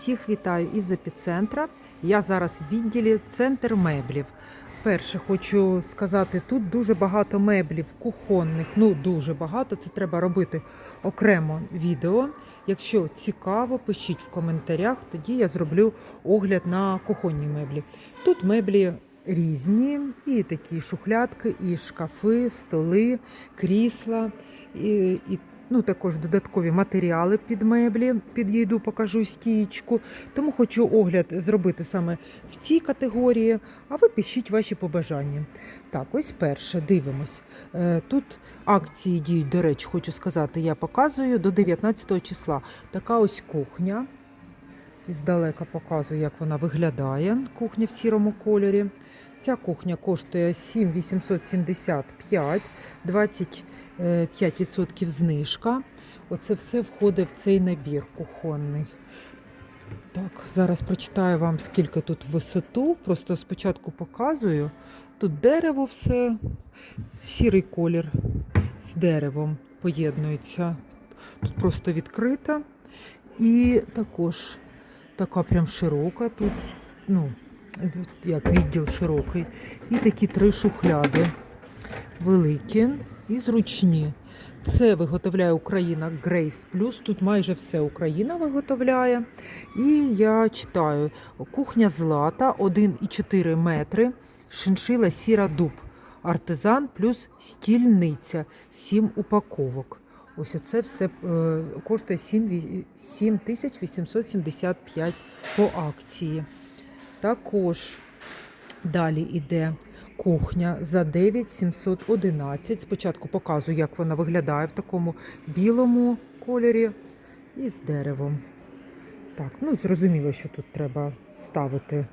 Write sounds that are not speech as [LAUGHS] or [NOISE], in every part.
Всіх вітаю із епіцентра. Я зараз в відділі центр меблів. Перше, хочу сказати, тут дуже багато меблів кухонних. Ну дуже багато. Це треба робити окремо відео. Якщо цікаво, пишіть в коментарях. Тоді я зроблю огляд на кухонні меблі. Тут меблі різні, і такі шухлядки, і шкафи, столи, крісла, і, і ну, також додаткові матеріали під меблі. Підійду, покажу стієчку. Тому хочу огляд зробити саме в цій категорії, а ви пишіть ваші побажання. Так, ось перше, дивимось. Е, Тут акції діють, до речі, хочу сказати, я показую до 19 числа. Така ось кухня. Здалека показую, як вона виглядає. Кухня в сірому кольорі. Ця кухня коштує 7,875, 25% знижка. Оце все входить в цей набір кухонний. Так, зараз прочитаю вам, скільки тут висоту. Просто спочатку показую. Тут дерево все, сірий колір з деревом поєднується. Тут просто відкрита. І також така прям широка тут, ну, як відділ широкий. І такі три шухляди великі і зручні. Це виготовляє Україна Grace Plus. Тут майже все Україна виготовляє. І я читаю: кухня злата 1,4 метри, шиншила сіра дуб, артизан плюс стільниця, 7 упаковок. Ось оце все е, коштує 7875 по акції. Також далі йде кухня за 9711. Спочатку показую, як вона виглядає в такому білому кольорі і з деревом. Так, ну зрозуміло, що тут треба ставити.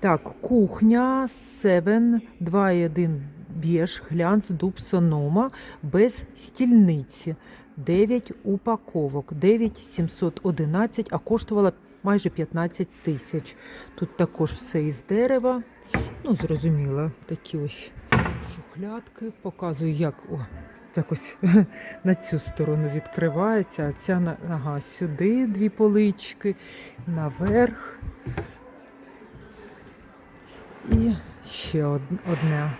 Так, кухня 7 2,1 біж, глянц, дуб, сонома без стільниці. 9 упаковок, 9711, а коштувала майже 15 тисяч. Тут також все із дерева. Ну, зрозуміло, такі ось шухлядки. Показую, як о, якось [LAUGHS] на цю сторону відкривається, а ця ага, сюди дві полички, наверх. І ще од- одна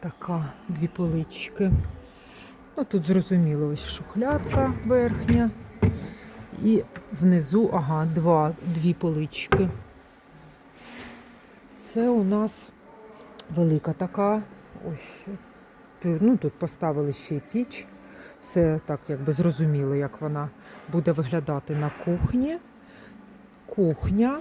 така, дві полички. Ну, тут зрозуміло, ось шухлядка верхня. І внизу, ага, два, дві полички. Це у нас велика така. Ось ну, тут поставили ще й піч. Все так якби зрозуміло, як вона буде виглядати на кухні. Кухня.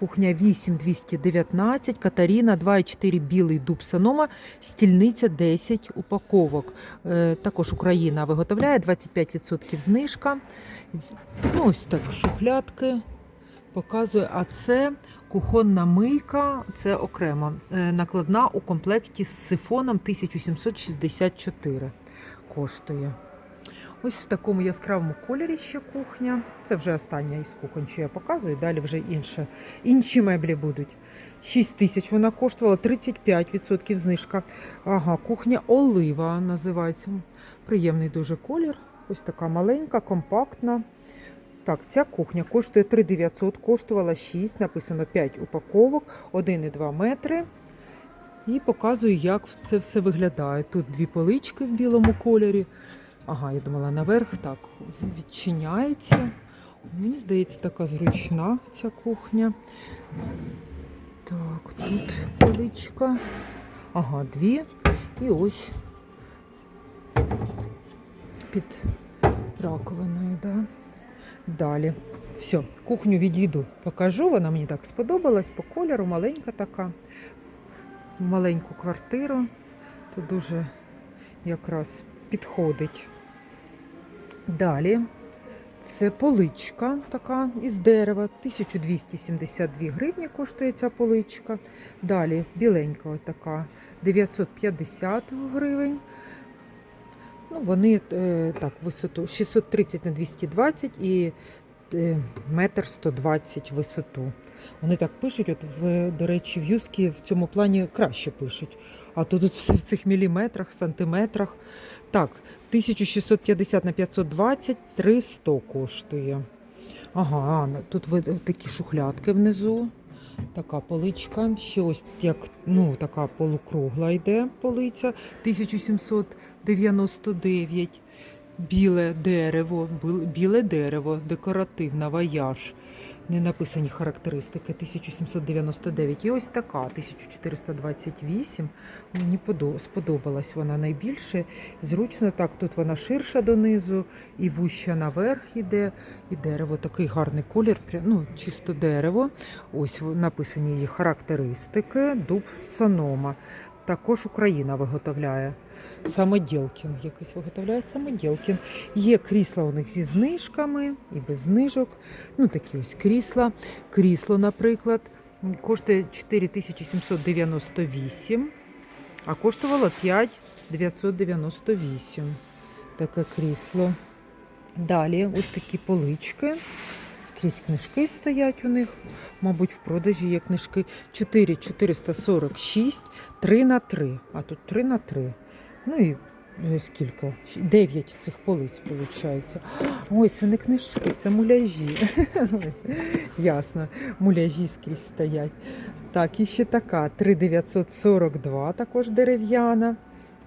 Кухня 8219, Катаріна 2,4 білий дуб санома, стільниця 10 упаковок. Е, також Україна виготовляє 25% знижка. Ну, ось так шухлядки показує. А це кухонна мийка, це окремо. Е, накладна у комплекті з сифоном 1764 коштує. Ось в такому яскравому кольорі ще кухня. Це вже остання із кухонь, що я показую. Далі вже інше. інші меблі будуть. 6 тисяч вона коштувала, 35% знижка. Ага, кухня Олива називається. Приємний дуже колір. Ось така маленька, компактна. Так, ця кухня коштує 3900, коштувала 6, написано 5 упаковок, 1,2 метри. І показую, як це все виглядає. Тут дві полички в білому кольорі. Ага, я думала наверх. Так, відчиняється. Мені здається, така зручна ця кухня. Так, тут поличка. Ага, дві. І ось під раковиною, да. Далі. Все, кухню відійду, покажу. Вона мені так сподобалась по кольору, маленька така. Маленьку квартиру. Тут дуже якраз підходить. Далі це поличка така із дерева. 1272 гривні коштує ця поличка. Далі біленька така 950 гривень. Ну, вони е, так, висоту 630 на 220 і е, метр 120 висоту. Вони так пишуть, от в, до речі, в юскі в цьому плані краще пишуть. А то тут все в цих міліметрах, сантиметрах. Так, 1650 на 520, 300 коштує. Ага, тут такі шухлядки внизу. Така поличка. Ще ось як ну, така полукругла йде полиця 1799. Біле дерево, біле дерево, декоративна ваяж. Не написані характеристики 1799. І ось така 1428. Мені сподобалась вона найбільше. Зручно так, тут вона ширша донизу і вуща наверх іде. І дерево такий гарний колір, ну, чисто дерево. Ось написані її характеристики. Дуб Сонома. Також Україна виготовляє. Самоділкін якийсь виготовляє самоділкін. Є крісла у них зі знижками і без знижок. Ну, такі ось крісла. Крісло, наприклад, коштує 4798, а коштувало 5998. Таке крісло. Далі ось такі полички. Скрізь книжки стоять у них. Мабуть, в продажі є книжки 4446, 3 на 3. А тут 3 на 3. Ну і е, скільки? Щ- Дев'ять цих полиць виходить. Ой, це не книжки, це муляжі. [LAUGHS] Ясно, муляжі скрізь стоять. Так, і ще така 3942, також дерев'яна.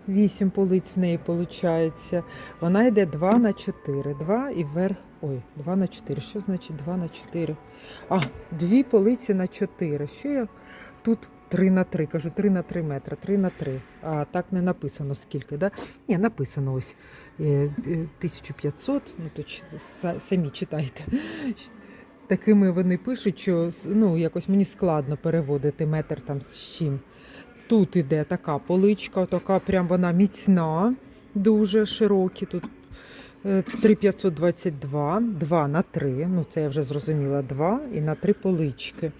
Вісім полиць в неї виходить. Вона йде 2 на 4. 2 і вверх. Ой, 2 на 4. Що значить 2 на 4? А, дві полиці на 4. Що як? Тут 3 на 3. Кажу, 3 на 3 метри, 3 на 3. А так не написано скільки, да? Ні, написано ось е, е, 1500, ну то самі читайте. Такими вони пишуть, що ну, якось мені складно переводити метр там з чим. Тут іде така поличка, така прям вона міцна, дуже широкі. Тут е, 3522, 2 на 3, ну це я вже зрозуміла, 2 і на 3 полички.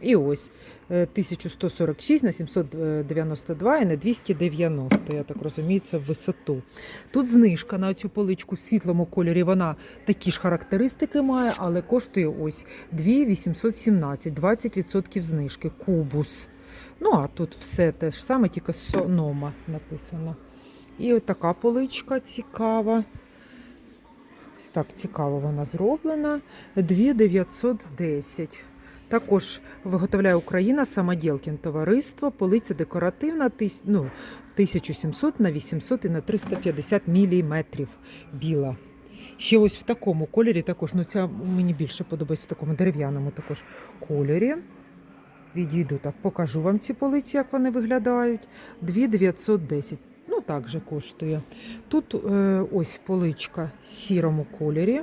І ось е, 1146 на 792 і на 290, я так розумію, це в висоту. Тут знижка на цю поличку в світлому кольорі, вона такі ж характеристики має, але коштує ось 2817, 20% знижки, кубус. Ну, а тут все те ж саме, тільки сонома написано. І от така поличка цікава. Ось так цікаво вона зроблена. 2910. Також виготовляє Україна самоділкін товариство, полиця декоративна, ну, 1700 на 800 і на 350 міліметрів біла. Ще ось в такому кольорі, також, ну ця мені більше подобається в такому дерев'яному також кольорі. Відійду так, покажу вам ці полиці, як вони виглядають. 2910. Ну, так же коштує. Тут е, ось поличка в сірому кольорі.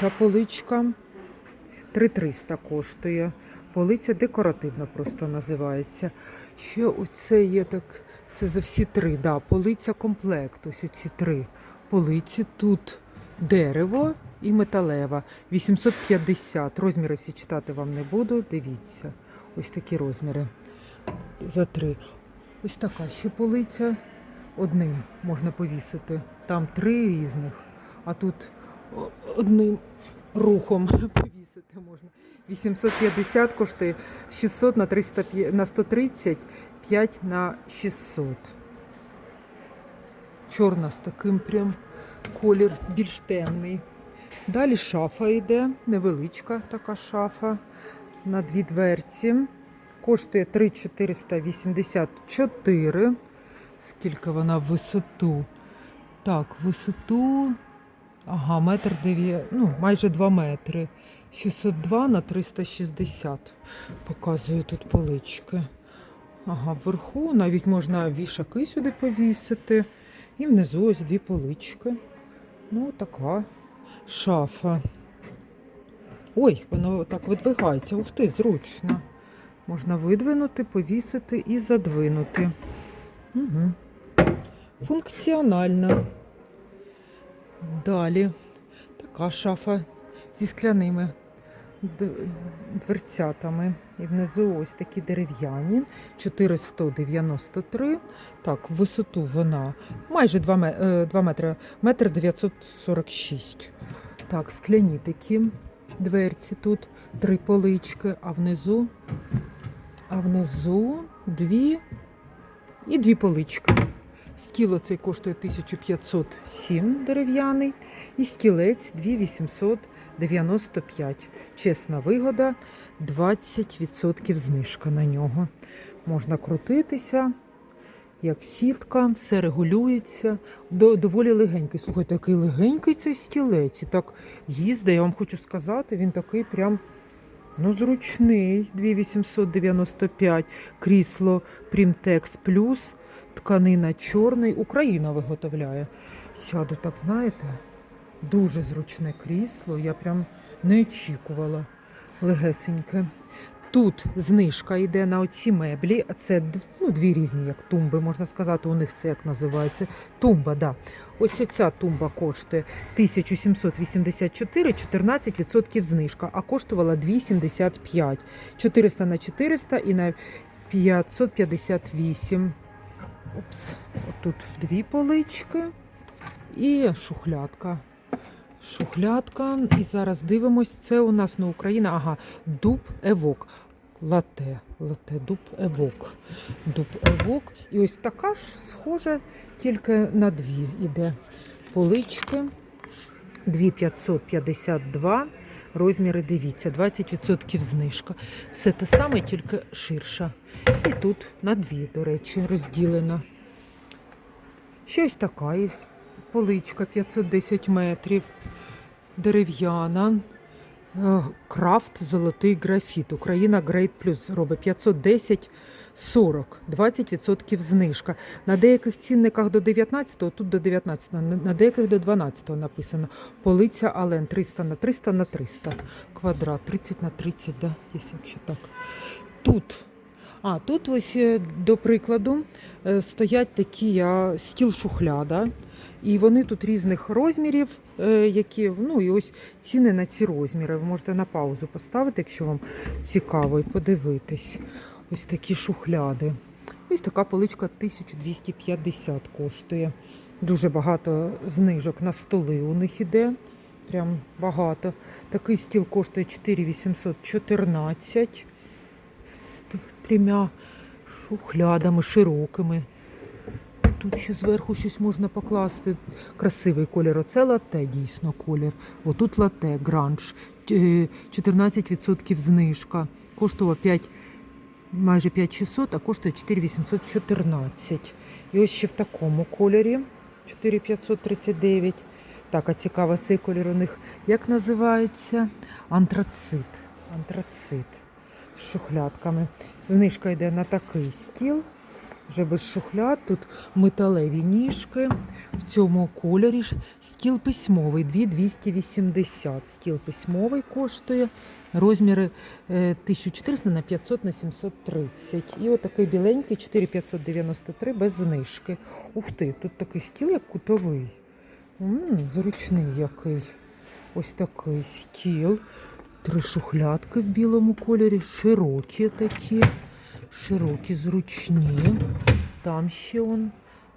Ця поличка 3300 коштує. Полиця декоративна просто називається. Ще оце є так. Це за всі три. Да, полиця комплект. Ось оці три полиці. Тут дерево і металева. 850. Розміри всі читати вам не буду. Дивіться. Ось такі розміри. За три. Ось така ще полиця. Одним можна повісити. Там три різних. А тут одним рухом [LAUGHS] повісити можна. 850 коштує 600 на 300, на 130, 5 на 600. Чорна з таким прям колір більш темний. Далі шафа йде, невеличка така шафа на дві дверці. Коштує 3,484. Скільки вона в висоту? Так, висоту. Ага, метр дев'ять, ну, майже 2 метри. 602 на 360. Показую тут полички. Ага, вверху навіть можна вішаки сюди повісити. І внизу ось дві полички. Ну, така шафа. Ой, воно так видвигається. Ух ти, зручно. Можна видвинути, повісити і задвинути. Угу. Функціональна. Далі така шафа зі скляними дверцятами. І внизу ось такі дерев'яні. 493. Так, в висоту вона майже 2, ме- е, 2 метри, метр 946. Так, скляні такі дверці тут, три полички, а внизу, а внизу дві і дві полички. Стіл цей коштує 1507 дерев'яний, і стілець 2800 95. Чесна вигода, 20% знижка на нього. Можна крутитися, як сітка, все регулюється. Доволі легенький. Слухайте, такий легенький цей стілець. І так їздить, я вам хочу сказати, він такий прям ну, зручний. 2895. Крісло Primtex Plus. Тканина чорний. Україна виготовляє. Сяду, так знаєте, дуже зручне крісло. Я прям не очікувала. Легесеньке. Тут знижка йде на оці меблі. Це ну, дві різні, як тумби, можна сказати. У них це як називається. Тумба, да. Ось оця тумба коштує 1784, 14% знижка, а коштувала 275. 400 на 400 і на 558. Опс. Тут дві полички і шухлядка. Шухлядка. І зараз дивимось. Це у нас на Україна. Ага, дуб евок. Лате. Лате, дуб евок. Дуб евок. І ось така ж схожа, тільки на дві іде полички. 2552. Розміри дивіться, 20% знижка. Все те саме, тільки ширша. І тут на дві, до речі, розділена. Щось така є. Поличка 510 метрів, дерев'яна. Е, Крафт золотий графіт. Україна Грейт Плюс робить 510 40, 20% знижка. На деяких цінниках до 19-го, тут до 19-го, на- на деяких до 12-го написано. Полиця Ален 300 на 300 на 300. Квадрат 30 на 30, да, якщо так. Тут а тут ось е, до прикладу е, стоять такі я, стіл шухляда, і вони тут різних розмірів, е, які ну і ось ціни на ці розміри. Ви можете на паузу поставити, якщо вам цікаво, і подивитись. Ось такі шухляди. Ось така поличка 1250 коштує. Дуже багато знижок на столи у них іде. Прям багато. Такий стіл коштує 4814 з трьома шухлядами широкими. Тут ще зверху щось можна покласти. Красивий колір. Оце лате, дійсно колір. Отут лате, гранж. Е, 14% знижка. Коштував 5, майже 5600, а коштує 4814. І ось ще в такому кольорі 4539. Так, а цікаво, цей колір у них як називається? Антрацит. Антрацит з шухлядками. Знижка йде на такий стіл. Вже без шухляд, тут металеві ніжки. В цьому кольорі стіл письмовий 2280. Стіл письмовий коштує розміри е, 1400 на 500 на 730. І отакий біленький 4593 без знижки. Ух ти, тут такий стіл, як кутовий. м зручний який. Ось такий стіл. Три шухлядки в білому кольорі, широкі такі, широкі, зручні. Там ще он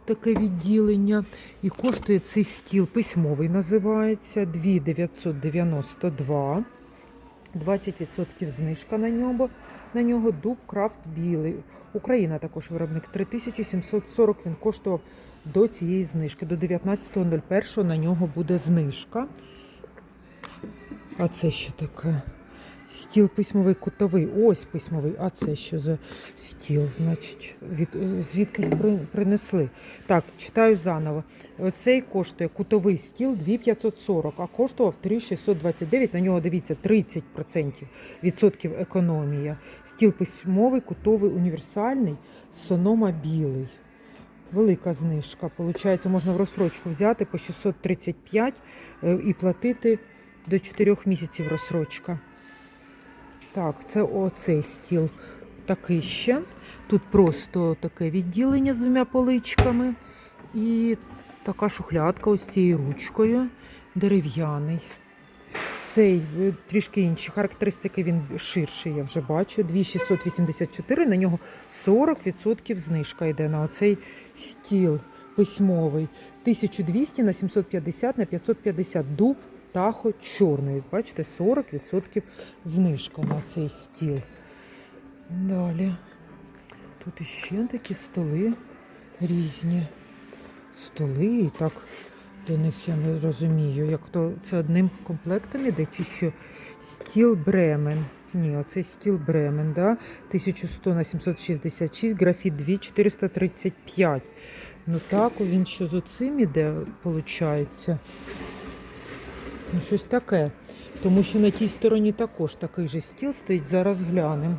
таке відділення. І коштує цей стіл письмовий називається 2992. 20% знижка на нього. На нього дуб крафт білий. Україна також виробник 3740. Він коштував до цієї знижки. До 19.01 на нього буде знижка. А це що таке? Стіл письмовий кутовий. Ось письмовий. А це що за стіл? Значить, від, е, звідкись принесли. Так, читаю заново. Оцей коштує кутовий стіл 2540, а коштував 3629. На нього дивіться 30% відсотків економія. Стіл письмовий, кутовий, універсальний, сонома білий. Велика знижка. Получається, можна в розсрочку взяти по 635 е, і платити до 4 місяців розсрочка. Так, це оцей стіл такий ще. Тут просто таке відділення з двома поличками. І така шухлядка ось цією ручкою. Дерев'яний. Цей е, трішки інші характеристики, він ширший, я вже бачу. 2684, на нього 40% знижка йде на оцей стіл письмовий. 1200 на 750 на 550 дуб тахо чорний. Бачите, 40% знижка на цей стіл. Далі. Тут іще такі столи різні. Столи і так до них я не розумію. Як то це одним комплектом іде, чи що стіл Бремен. Ні, оце стіл Бремен, да? 1100 на 766, графіт 2, 435. Ну так, він що з оцим іде, виходить. Ну, щось таке. Тому що на тій стороні також такий же стіл стоїть, зараз глянемо.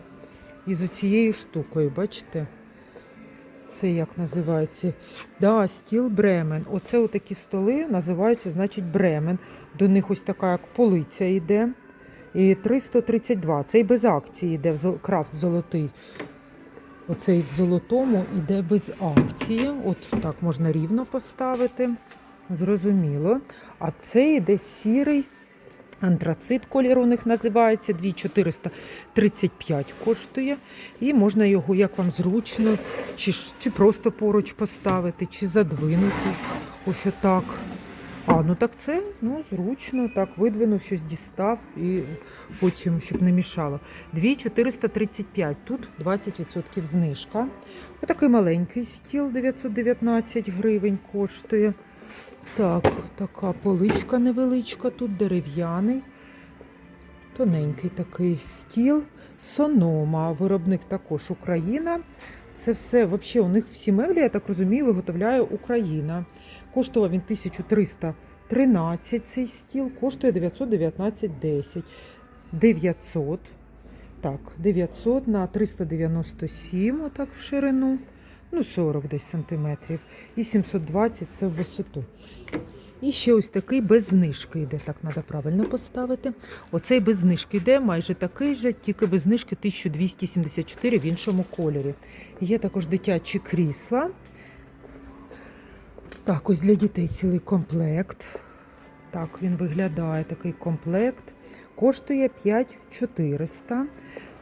І з оцією штукою, бачите? Це як називається? Да, стіл Бремен. Оце отакі столи називаються, значить, Бремен. До них ось така як полиця йде. І 332. Цей без акції йде крафт золотий. Оцей в золотому йде без акції. От так можна рівно поставити. Зрозуміло. А це йде сірий антрацит колір у них називається. 2435 коштує. І можна його, як вам зручно, чи, чи просто поруч поставити, чи задвинути. Ось отак. А, ну так це ну, зручно, так видвинув, щось дістав і потім, щоб не мішало. 2435, тут 20% знижка. Отакий маленький стіл 919 гривень коштує. Так, така поличка невеличка, тут дерев'яний. Тоненький такий стіл. Сонома, виробник також Україна. Це все, взагалі, у них всі меблі, я так розумію, виготовляє Україна. Коштував він 1313 цей стіл, коштує 919,10. 900. Так, 900 на 397, отак в ширину. Ну, 40 десь сантиметрів. І 720 це в висоту. І ще ось такий без знижки йде, так треба правильно поставити. Оцей без знижки йде майже такий же, тільки без знижки 1274 в іншому кольорі. Є також дитячі крісла. Так, ось для дітей цілий комплект. Так він виглядає такий комплект. Коштує 5400.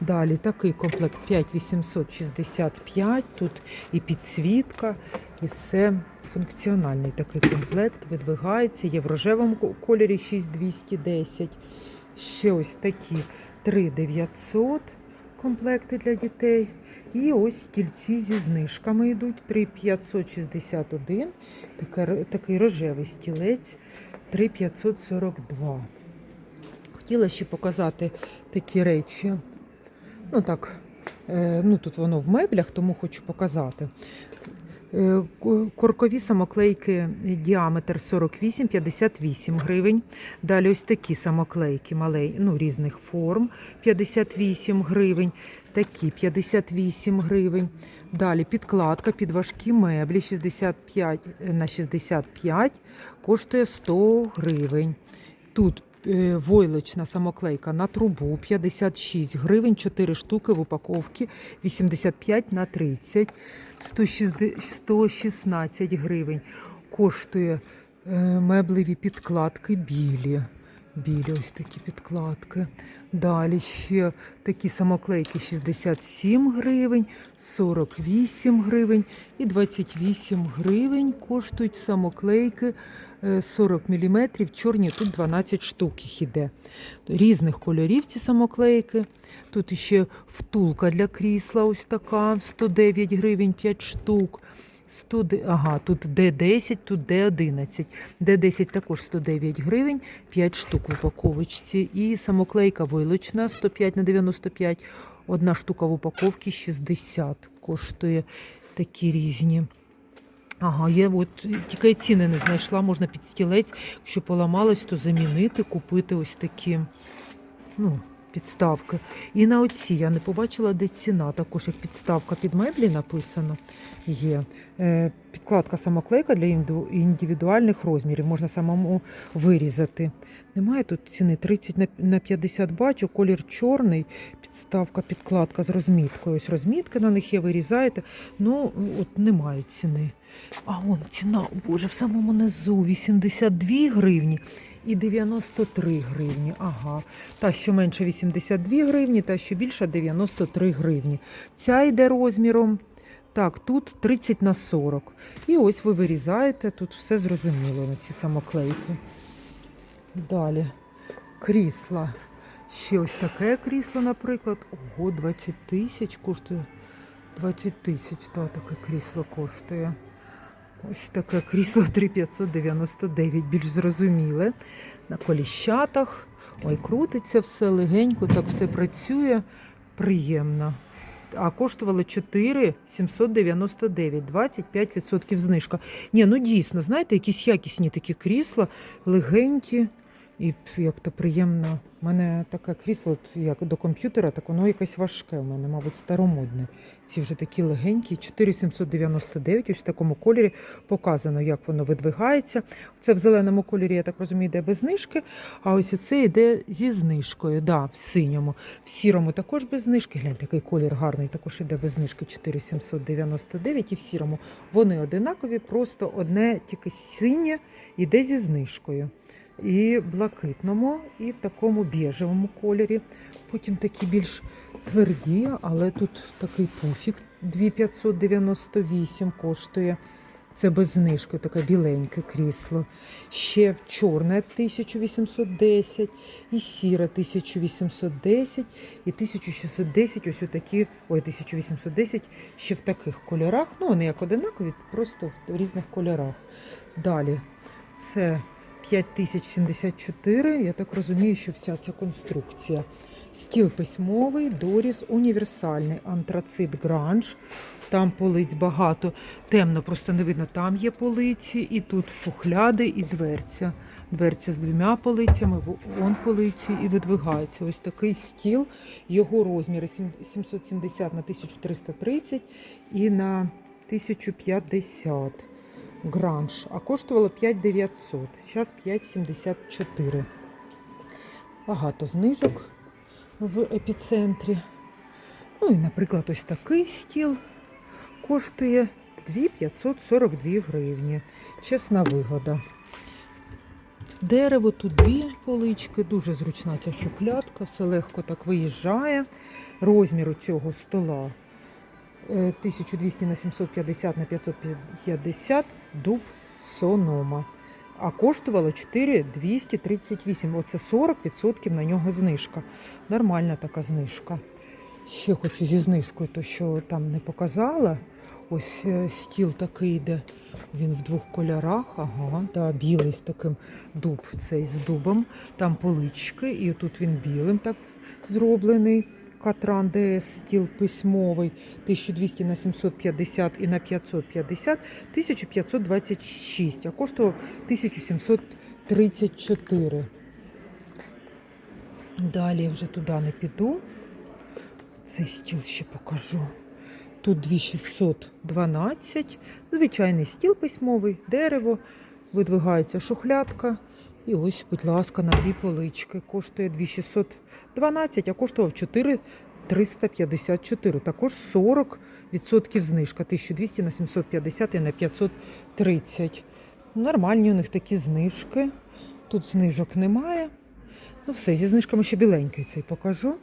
Далі такий комплект 5865. Тут і підсвітка, і все функціональний такий комплект. Видвигається. Є в рожевому кольорі 6210. Ще ось такі 3900 комплекти для дітей. І ось стільці зі знижками йдуть 3561. Такий рожевий стілець 3542. Хотіла ще показати такі речі. Ну так, е, ну тут воно в меблях, тому хочу показати. Е, ко- Коркові самоклейки діаметр 48-58 гривень. Далі ось такі самоклейки малей, ну, різних форм 58 гривень. Такі 58 гривень. Далі підкладка під важкі меблі 65 на 65 коштує 100 гривень. Тут е, войлочна самоклейка на трубу 56 гривень, 4 штуки в упаковці 85 на 30, 160 116 гривень. Коштує е, меблеві підкладки білі. Білі ось такі підкладки. Далі ще такі самоклейки 67 гривень, 48 гривень і 28 гривень коштують самоклейки 40 мм, чорні, тут 12 штук їх іде. Різних кольорів ці самоклейки. Тут ще втулка для крісла ось така, 109 гривень 5 штук. 100, ага, тут Д10, тут Д11. Д10 також 109 гривень, 5 штук в упаковочці. І самоклейка войлочна 105 на 95. Одна штука в упаковці 60 коштує такі різні. Ага, є от тільки я ціни не знайшла, можна під стілець, якщо поламалось, то замінити, купити ось такі ну, підставки. І на оці я не побачила, де ціна. Також як підставка під меблі написано є. Е, підкладка самоклейка для індивідуальних розмірів. Можна самому вирізати. Немає тут ціни 30 на- на 50 бачу, колір чорний, підставка, підкладка з розміткою. Ось розмітки на них є, вирізаєте. Ну, от немає ціни. А он ціна, о боже, в самому низу 82 гривні і 93 гривні. Ага. Та, що менше 82 гривні, та що більше 93 гривні. Ця йде розміром. Так, тут 30 на 40. І ось ви вирізаєте, тут все зрозуміло на ці самоклейки. Далі крісла. Ще ось таке крісло, наприклад. Ого, 20 тисяч коштує. 20 тисяч, так, таке крісло коштує. Ось таке крісло [LAUGHS] 3599, більш зрозуміле. На коліщатах. Ой, крутиться все легенько, так все працює. Приємно. А коштувало 4 799, 25% знижка. Ні, ну дійсно, знаєте, якісь якісні такі крісла, легенькі. І як то приємно. У мене таке крісло, як до комп'ютера, так воно якесь важке. У мене, мабуть, старомодне. Ці вже такі легенькі, 4799, ось в такому кольорі показано, як воно видвигається. Це в зеленому кольорі, я так розумію, йде без знижки. А ось це йде зі знижкою. Да, в синьому. В сірому також без знижки. Глянь, такий колір гарний, також йде без знижки 4799 і в сірому. Вони одинакові, просто одне тільки синє йде зі знижкою. І блакитному, і в такому біжевому кольорі. Потім такі більш тверді, але тут такий пуфік 2598 коштує. Це без знижки, таке біленьке крісло. Ще чорне 1810, і сіре 1810, і 1610, ось отакі, ой, 1810 ще в таких кольорах. Ну, вони як одинакові, просто в різних кольорах. Далі це 5074. Я так розумію, що вся ця конструкція. Стіл письмовий, доріс, універсальний, антрацит гранж. Там полиць багато. Темно, просто не видно. Там є полиці, і тут шухляди, і дверця. Дверця з двома полицями, вон полиці і видвигається. Ось такий стіл. Його розміри 770 на 1330 і на 1050 гранж, а коштувало 5900. Зараз 5,74. Багато знижок в епіцентрі. Ну і, наприклад, ось такий стіл коштує 2542 гривні. Чесна вигода. Дерево, тут дві полички, дуже зручна ця шухлядка, все легко так виїжджає. Розмір у цього стола 1200 на 750 на 550 дуб сонома. А коштувало 4238. Оце 40% на нього знижка. Нормальна така знижка. Ще хочу зі знижкою, то що там не показала. Ось е, стіл такий йде. Він в двох кольорах. Ага, да, білий з таким дуб, цей з дубом. Там полички, і тут він білим так зроблений. Катран ДС стіл письмовий 1200 на 750 і на 550 1526, а коштував 1734. Далі я вже туди не піду. Цей стіл ще покажу. Тут 2612, звичайний стіл письмовий, дерево, видвигається шухлядка. І ось, будь ласка, на дві полички. Коштує 2612, а коштував 4354. Також 40% знижка. 1200 на 750 і на 530. Nормальні у них такі знижки. Тут знижок немає. Ну все, зі знижками ще біленький цей покажу.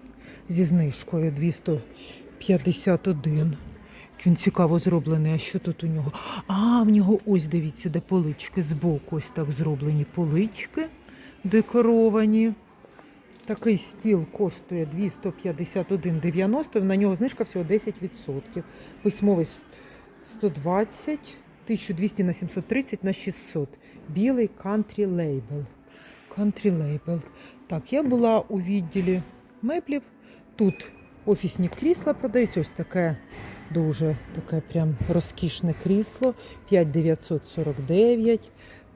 Зі знижкою 251. Він цікаво зроблений. А що тут у нього? А, в нього ось дивіться, де полички збоку. Ось так зроблені полички декоровані. Такий стіл коштує 251,90. На нього знижка всього 10%. Письмовий 120, 1200 на 730 на 600. Білий country label. Country label. Так, я була у відділі меблів. Тут офісні крісла продаються. Ось таке дуже таке прям розкішне крісло. 5949.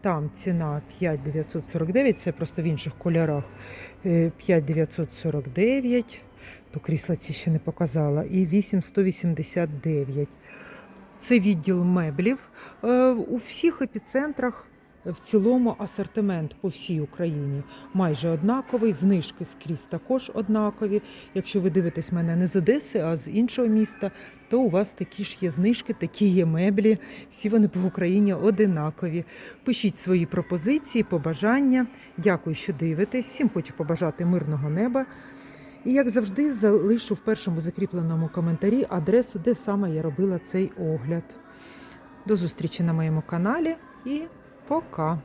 Там ціна 5949, це просто в інших кольорах. Е, 5949. То крісла ці ще не показала. І 8189. Це відділ меблів. Е, У всіх епіцентрах в цілому асортимент по всій Україні майже однаковий. Знижки скрізь також однакові. Якщо ви дивитесь мене не з Одеси, а з іншого міста, то у вас такі ж є знижки, такі є меблі. Всі вони по Україні одинакові. Пишіть свої пропозиції, побажання. Дякую, що дивитесь. Всім хочу побажати мирного неба. І як завжди, залишу в першому закріпленому коментарі адресу, де саме я робила цей огляд. До зустрічі на моєму каналі і пока!